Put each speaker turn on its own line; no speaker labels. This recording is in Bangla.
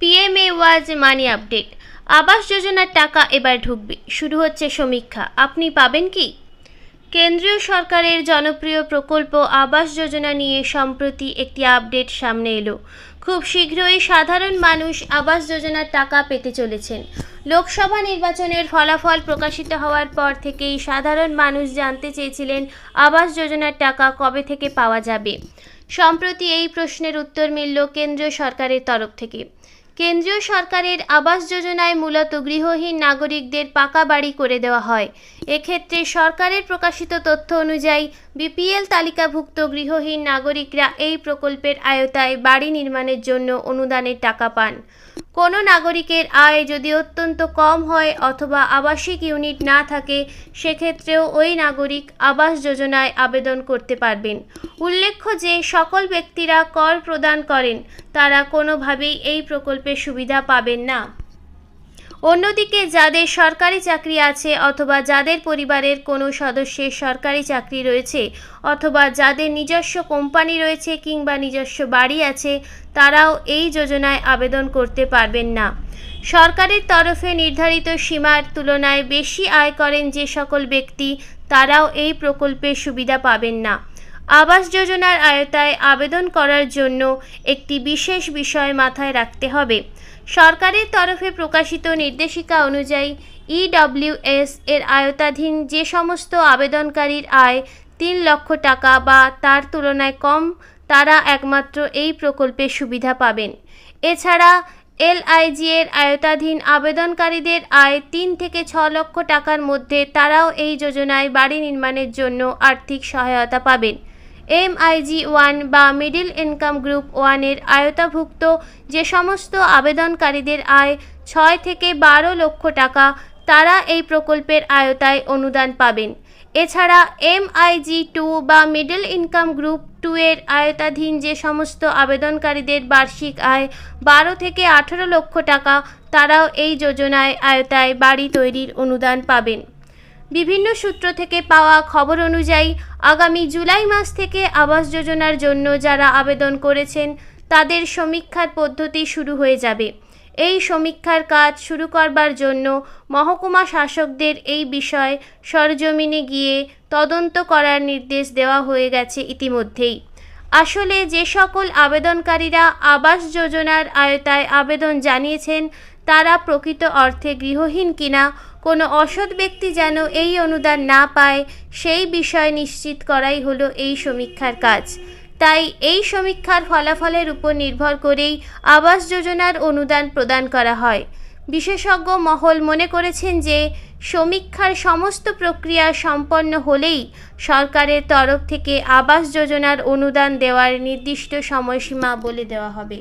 পিএমএ ওয়াজ মানি আপডেট আবাস যোজনার টাকা এবার ঢুকবে। শুরু হচ্ছে সমীক্ষা। আপনি পাবেন কি? কেন্দ্রীয় সরকারের জনপ্রিয় প্রকল্প আবাস যোজনা নিয়ে সম্প্রতি একটি আপডেট সামনে এলো। খুব শীঘ্রই সাধারণ মানুষ আবাস যোজনার টাকা পেতে চলেছেন। লোকসভা নির্বাচনের ফলাফল প্রকাশিত হওয়ার পর থেকেই সাধারণ মানুষ জানতে চেয়েছিলেন আবাস যোজনার টাকা কবে থেকে পাওয়া যাবে। সম্প্রতি এই প্রশ্নের উত্তর মিলল কেন্দ্রীয় সরকারের তরফ থেকে। কেন্দ্রীয় সরকারের আবাস যোজনায় মূলত গৃহহীন নাগরিকদের পাকা বাড়ি করে দেওয়া হয়। এক্ষেত্রে সরকারের প্রকাশিত তথ্য অনুযায়ী, বিপিএল তালিকাভুক্ত গৃহহীন নাগরিকরা এই প্রকল্পের আয়তায় বাড়ি নির্মাণের জন্য অনুদানের টাকা পান। কোনো নাগরিকের আয় যদি অত্যন্ত কম হয় অথবা আবাসিক ইউনিট না থাকে, সেক্ষেত্রেও ওই নাগরিক আবাস যোজনায় আবেদন করতে পারবেন। উল্লেখ্য যে, সকল ব্যক্তিরা কর প্রদান করেন, তারা কোনোভাবেই এই প্রকল্পের সুবিধা পাবেন না। অন্যদিকে যাদের সরকারি চাকরি আছে অথবা যাদের পরিবারের কোনো সদস্যের সরকারি চাকরি রয়েছে অথবা যাদের নিজস্ব কোম্পানি রয়েছে কিংবা নিজস্ব বাড়ি আছে, তারাও এই যোজনায় আবেদন করতে পারবেন না। সরকারের তরফে নির্ধারিত সীমার তুলনায় বেশি আয় করেন যে সকল ব্যক্তি, তারাও এই প্রকল্পের সুবিধা পাবেন না। আবাস যোজনার আয়তায় আবেদন করার জন্য একটি বিশেষ বিষয় মাথায় রাখতে হবে। সরকারের তরফে প্রকাশিত নির্দেশিকা অনুযায়ী ইডব্লিউএস এর আয়তাধীন যে সমস্ত আবেদনকারীর আয় তিন লক্ষ টাকা বা তার তুলনায় কম, তারা একমাত্র এই প্রকল্পের সুবিধা পাবেন। এছাড়া এলআইজি এর আয়তাধীন আবেদনকারীদের আয় তিন থেকে ছ লক্ষ টাকার মধ্যে তারাও এই যোজনায় বাড়ি নির্মাণের জন্য আর্থিক সহায়তা পাবেন। এমআইজি ওয়ান বা মিডিল ইনকাম গ্রুপ ওয়ানের আয়তাভুক্ত যে সমস্ত আবেদনকারীদের আয় ছয় থেকে বারো লক্ষ টাকা, তারা এই প্রকল্পের আয়তায় অনুদান পাবেন। এছাড়া এমআইজি টু বা মিডল ইনকাম গ্রুপ টু এর আয়তাধীন যে সমস্ত আবেদনকারীদের বার্ষিক আয় বারো থেকে আঠেরো লক্ষ টাকা, তারাও এই যোজনায় আয়তায় বাড়ি তৈরির অনুদান পাবেন। বিভিন্ন সূত্র থেকে পাওয়া খবর অনুযায়ী, আগামী জুলাই মাস থেকে আবাস যোজনার জন্য যারা আবেদন করেছেন, তাদের সমীক্ষার পদ্ধতি শুরু হয়ে যাবে। এই সমীক্ষার কাজ শুরু করবার জন্য মহকুমা শাসকদের এই বিষয়ে সরজমিনে গিয়ে তদন্ত করার নির্দেশ দেওয়া হয়ে গেছে ইতিমধ্যেই। আসলে যে সকল আবেদনকারীরা আবাস যোজনার আয়তায় আবেদন জানিয়েছেন তারা প্রকৃত অর্থে গৃহহীন কিনা, কোনো অসৎ ব্যক্তি যেন এই অনুদান না পায়, সেই বিষয় নিশ্চিত করাই হলো এই সমীক্ষার কাজ। তাই এই সমীক্ষার ফলাফলের উপর নির্ভর করেই আবাস যোজনার অনুদান প্রদান করা হয়। বিশেষজ্ঞ মহল মনে করেছেন যে, সমীক্ষার সমস্ত প্রক্রিয়া সম্পন্ন হলেই সরকারের তরফ থেকে আবাস যোজনার অনুদান দেওয়ার নির্দিষ্ট সময়সীমা বলে দেওয়া হবে।